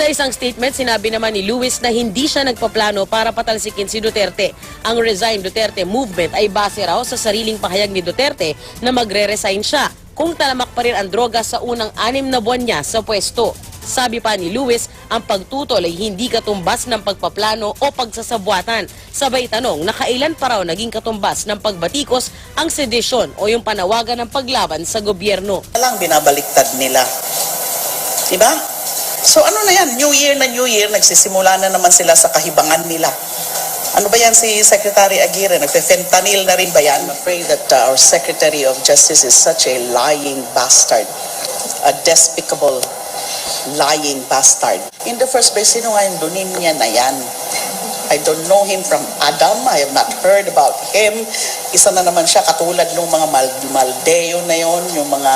Sa isang statement, sinabi naman ni Luis na hindi siya nagpaplano para patalsikin si Duterte. Ang Resign Duterte movement ay base raw sa sariling pahayag ni Duterte na magre-resign siya kung talamak pa rin ang droga sa unang anim na buwan niya sa pwesto. Sabi pa ni Luis, ang pagtutol ay hindi katumbas ng pagpaplano o pagsasabuatan. Sabay tanong na kailan pa raw naging katumbas ng pagbatikos ang sedisyon o yung panawagan ng paglaban sa gobyerno. lang binabaliktad nila. Diba? So ano na yan, New Year na New Year, nagsisimula na naman sila sa kahibangan nila. Ano ba yan si Secretary Aguirre? Nagfe-fentanyl na rin ba yan? I'm afraid that uh, our Secretary of Justice is such a lying bastard. A despicable lying bastard. In the first place, sino nga yung dunin niya na yan? I don't know him from Adam. I have not heard about him. Isa na naman siya katulad ng mga Mal- Maldeo na yon, yung mga,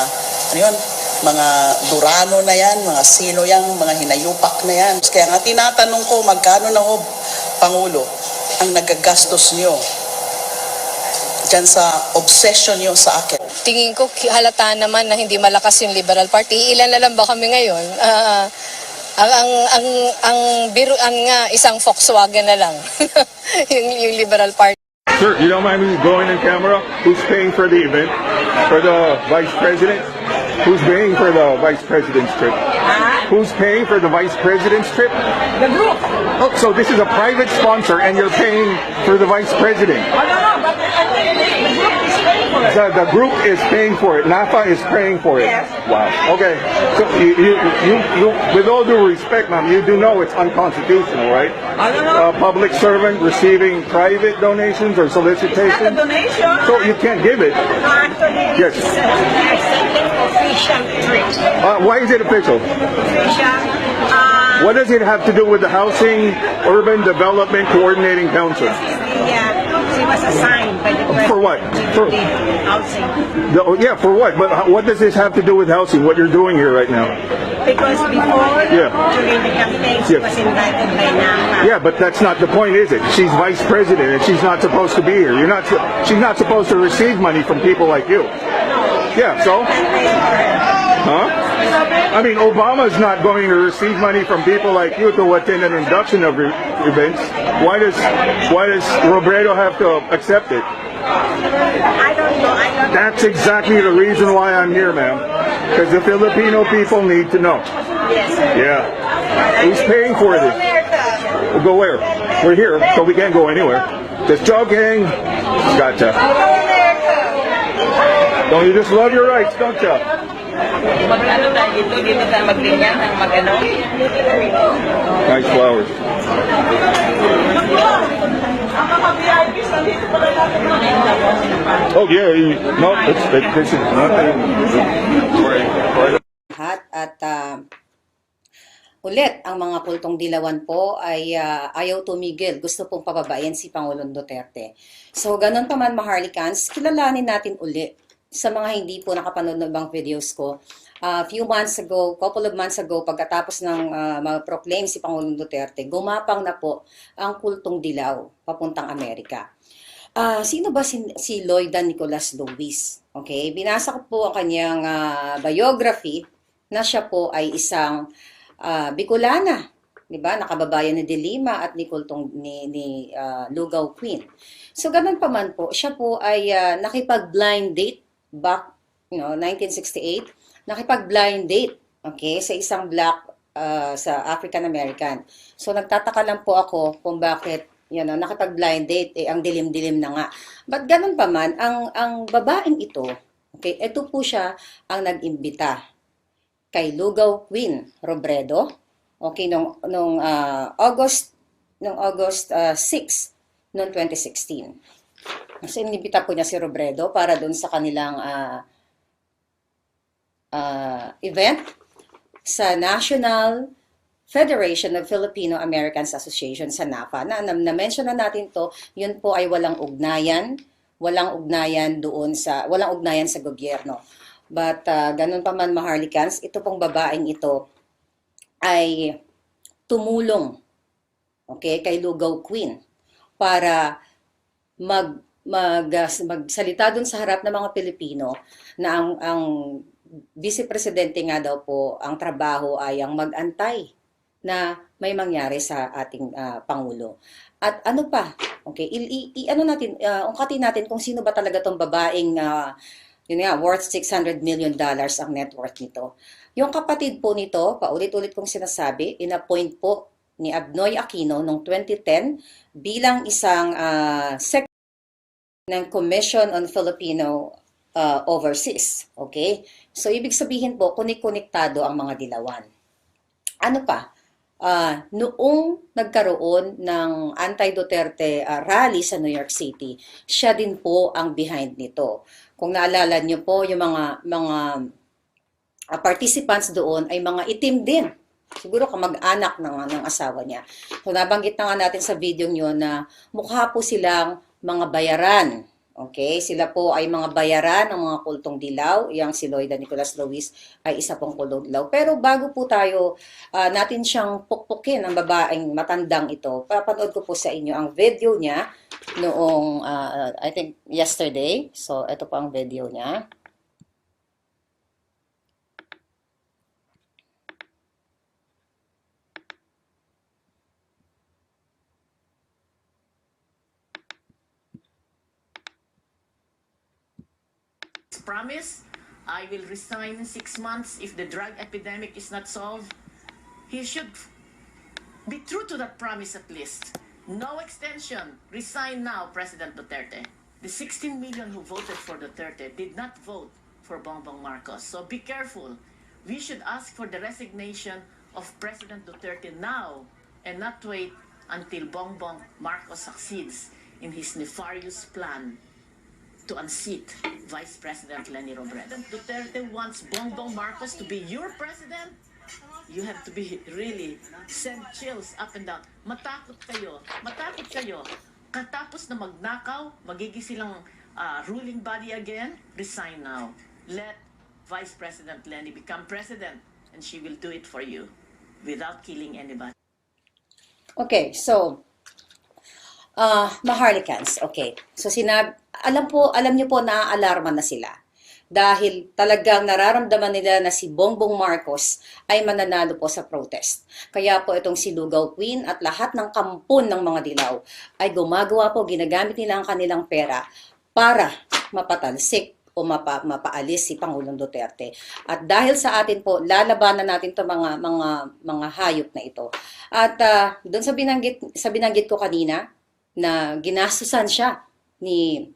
ano yun, mga Durano na yan, mga sino yan, mga hinayupak na yan. Kaya nga tinatanong ko, magkano na ho, Pangulo, ang nagagastos niyo dyan sa obsession niyo sa akin. tingin ko halata naman na hindi malakas yung Liberal Party. Ilan na lang ba kami ngayon? Ah, ang ang ang ang biruan nga isang Volkswagen na lang yung, yung Liberal Party. Sir, you don't mind me going in camera? Who's paying for the event? For the vice president? Who's paying for the vice president's trip? Who's paying for the vice president's trip? The group. Oh, so this is a private sponsor and you're paying for the vice president. I don't know, but I think the group is paying for it. The, the group is paying for it. NAFA is paying for it. Yes. Wow. Okay. So you, you, you, you, with all due respect, ma'am, you do know it's unconstitutional, right? I don't know. A public servant receiving private donations or It's not a donation. So you can't give it. No, actually, Yes. it's uh, official trip. Uh, why is it official? Official. What does it have to do with the Housing Urban Development Coordinating Council? the, uh, she was assigned by the. For what? For- the housing. The, oh, yeah, for what? But how- what does this have to do with housing? What you're doing here right now? Because before, Yeah. during the campaign, she Yeah. was invited by. Yeah, but that's not the point, is it? She's vice president and she's not supposed to be here. You're not. She's not supposed to receive money from people like you. Yeah. So, huh? I mean, Obama's not going to receive money from people like you to attend an induction of events. Why does Why does Robredo have to accept it? I don't know. I don't That's exactly the reason why I'm here, ma'am. Because the Filipino people need to know. Yes. Yeah. Who's paying for this? We'll go where? We're here, so we can't go anywhere. Just joking. Gotcha. Don't you just love your rights, don't you? Mag-ano tayo dito, dito tayo maglinya ng mag-ano. Nice flowers. Oh yeah, you, no, it's, it, this is nothing. lahat at ah, ulit ang mga kultong dilawan po ay ah, ayaw tumigil. Gusto pong pababayan si Pangulong Duterte. So ganun pa man Maharlikans, kilalanin natin uli sa mga hindi po nakapanood ng ibang videos ko. A few months ago, couple of months ago, pagkatapos ng ah, mag-proclaim si Pangulong Duterte, gumapang na po ang kultong dilaw papuntang Amerika. Ah, sino ba si, si Lloyda Nicolas Luis? Okay, binasa ko po ang kanyang ah, biography na siya po ay isang ah, Bicolana, 'di ba? Nakababayan ni De Lima at ni Kultong ni, ni ah, Lugaw Queen. So ganun pa man po, siya po ay ah, nakipag-blind date back, you know, 1968, nakipag-blind date, okay, sa isang black ah, sa African American. So nagtataka lang po ako kung bakit yan know, nakipag-blind date, eh, ang dilim-dilim na nga. But ganun pa man, ang, ang babaeng ito, okay, ito po siya ang nag-imbita kay Lugaw Queen Robredo, okay, nung, nung ah, August, nung August ah, 6, noong 2016. Kasi inimbita po niya si Robredo para doon sa kanilang ah, ah, event sa National Federation of Filipino Americans Association sa NAFA. Na, na, na-mention na natin to, yun po ay walang ugnayan, walang ugnayan doon sa, walang ugnayan sa gobyerno. But ah, ganun pa man Maharlikans, ito pong babaeng ito ay tumulong okay, kay Lugaw Queen para mag mag ah, magsalita doon sa harap ng mga Pilipino na ang ang vice presidente nga daw po ang trabaho ay ang magantay na may mangyari sa ating ah, Pangulo. At ano pa? Okay, i, i- i- ano natin, uh, ungkatin natin kung sino ba talaga tong babaeng ah, yun nga, worth 600 million dollars ang net worth nito. Yung kapatid po nito, paulit-ulit kong sinasabi, inappoint po ni Abnoy Aquino noong 2010 bilang isang uh, sec ng Commission on Filipino uh, Overseas. Okay? So, ibig sabihin po, kunik-konektado ang mga dilawan. Ano pa? Ah, noong nagkaroon ng anti-Duterte ah, rally sa New York City, siya din po ang behind nito. Kung naalala niyo po, yung mga mga ah, participants doon ay mga itim din. Siguro kamag-anak ng, ng asawa niya. So nabanggit na nga natin sa video niyo na mukha po silang mga bayaran. Okay, sila po ay mga bayaran ng mga kultong dilaw. Yang si Lloyda Nicolas Luis ay isa pong kultong dilaw. Pero bago po tayo ah, natin siyang pukpukin ang babaeng matandang ito, papanood ko po sa inyo ang video niya noong, ah, I think, yesterday. So, ito po ang video niya. Promise, I will resign in six months if the drug epidemic is not solved. He should be true to that promise at least. No extension. Resign now, President Duterte. The 16 million who voted for Duterte did not vote for Bongbong Marcos. So be careful. We should ask for the resignation of President Duterte now and not wait until Bongbong Marcos succeeds in his nefarious plan to unseat Vice President Lenny Robredo. Duterte wants Bongbong Marcos to be your president. You have to be really send chills up and down. Matakot kayo. Matakot kayo. Katapos na magnakaw, magiging silang ah, ruling body again, resign now. Let Vice President Lenny become president and she will do it for you without killing anybody. Okay, so, ah Maharlikans, okay. So, sinab alam po, alam niyo po na alarma na sila. Dahil talagang nararamdaman nila na si Bongbong Marcos ay mananalo po sa protest. Kaya po itong si Lugaw Queen at lahat ng kampon ng mga dilaw ay gumagawa po, ginagamit nila ang kanilang pera para mapatalsik o mapa, mapaalis si Pangulong Duterte. At dahil sa atin po, lalabanan natin 'to mga mga mga hayop na ito. At ah, doon sa binanggit sa binanggit ko kanina na ginastusan siya ni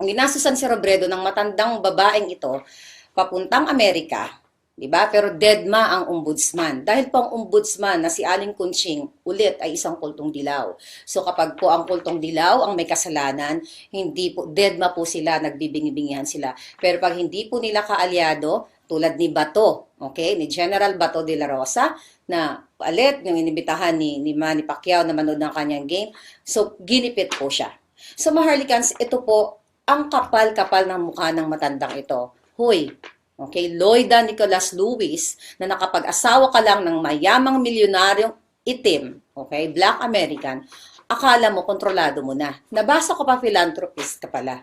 ginastusan si Robredo ng matandang babaeng ito papuntang Amerika, 'di ba? Pero deadma ang ombudsman. Dahil po ang ombudsman na si Aling Kunching ulit ay isang kultong dilaw. So kapag po ang kultong dilaw ang may kasalanan, hindi po deadma po sila, nagbibingi-bingihan sila. Pero pag hindi po nila kaalyado, tulad ni Bato, okay, ni General Bato de la Rosa, na palit yung inibitahan ni, ni Manny Pacquiao na manood ng kanyang game. So, ginipit po siya. So, Maharlikans, ito po ang kapal-kapal ng mukha ng matandang ito. Huy, okay, Lloyda Nicolas Lewis, na nakapag-asawa ka lang ng mayamang milyonaryong itim, okay, black American, akala mo kontrolado mo na. Nabasa ko pa philanthropist ka pala.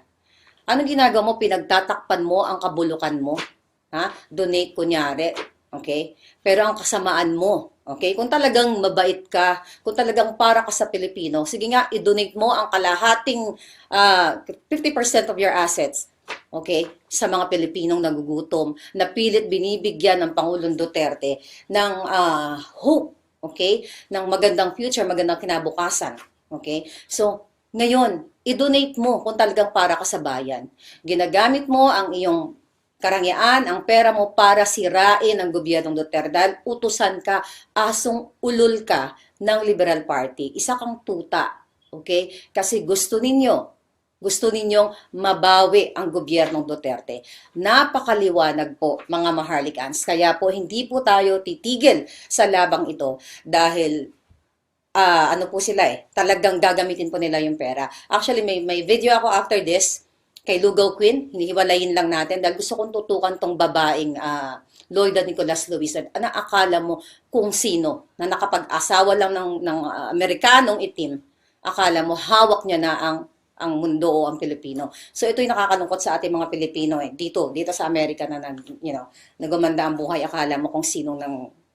Ano ginagawa mo? Pinagtatakpan mo ang kabulukan mo. Ha? Donate kunyari. Okay? Pero ang kasamaan mo, okay? Kung talagang mabait ka, kung talagang para ka sa Pilipino, sige nga, i-donate mo ang kalahating ah, 50% of your assets, okay, sa mga Pilipinong nagugutom, na pilit binibigyan ng Pangulong Duterte ng ah, hope, okay, ng magandang future, magandang kinabukasan, okay? So, ngayon, i-donate mo kung talagang para ka sa bayan. Ginagamit mo ang iyong karangyaan, ang pera mo para sirain ang gobyernong Duterte dahil utusan ka, asong ulol ka ng Liberal Party. Isa kang tuta. Okay? Kasi gusto ninyo, gusto ninyong mabawi ang gobyernong Duterte. Napakaliwanag po, mga Maharlikans. Kaya po, hindi po tayo titigil sa labang ito dahil ah ano po sila eh, talagang gagamitin po nila yung pera. Actually, may, may video ako after this kay Lugaw Queen, hinihiwalayin lang natin dahil gusto kong tutukan tong babaeng ah, Lloyda Nicolas Luis. Ano akala mo kung sino na nakapag-asawa lang ng, ng ah, Amerikanong itim, akala mo hawak niya na ang ang mundo o ang Pilipino. So ito yung nakakalungkot sa ating mga Pilipino eh. Dito, dito sa Amerika na nag, you know, nagumanda ang buhay, akala mo kung sino ng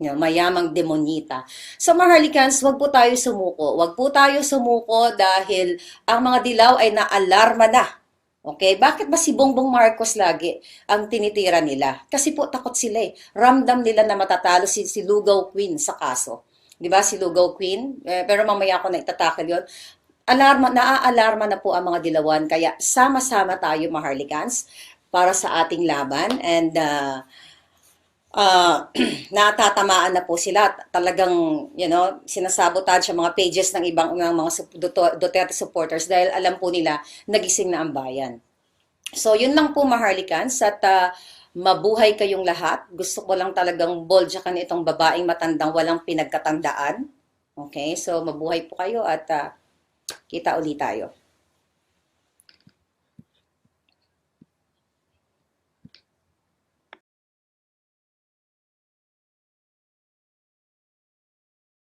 You know, mayamang demonita. So Maharlikans, wag po tayo sumuko. Wag po tayo sumuko dahil ang mga dilaw ay naalarma na. Okay? Bakit ba si Bongbong Marcos lagi ang tinitira nila? Kasi po takot sila eh. Ramdam nila na matatalo si, si Lugaw Queen sa kaso. Di ba si Lugaw Queen? Eh, pero mamaya ako na itatakal yon. Alarma, naaalarma na po ang mga dilawan. Kaya sama-sama tayo, Maharlikans, para sa ating laban. And uh, uh, natatamaan na po sila. Talagang, you know, sinasabotage ang mga pages ng ibang ng mga Duterte supporters dahil alam po nila nagising na ang bayan. So, yun lang po, Maharlikans. At uh, mabuhay kayong lahat. Gusto ko lang talagang boldyakan itong babaeng matandang walang pinagkatandaan. Okay? So, mabuhay po kayo at uh, kita ulit tayo.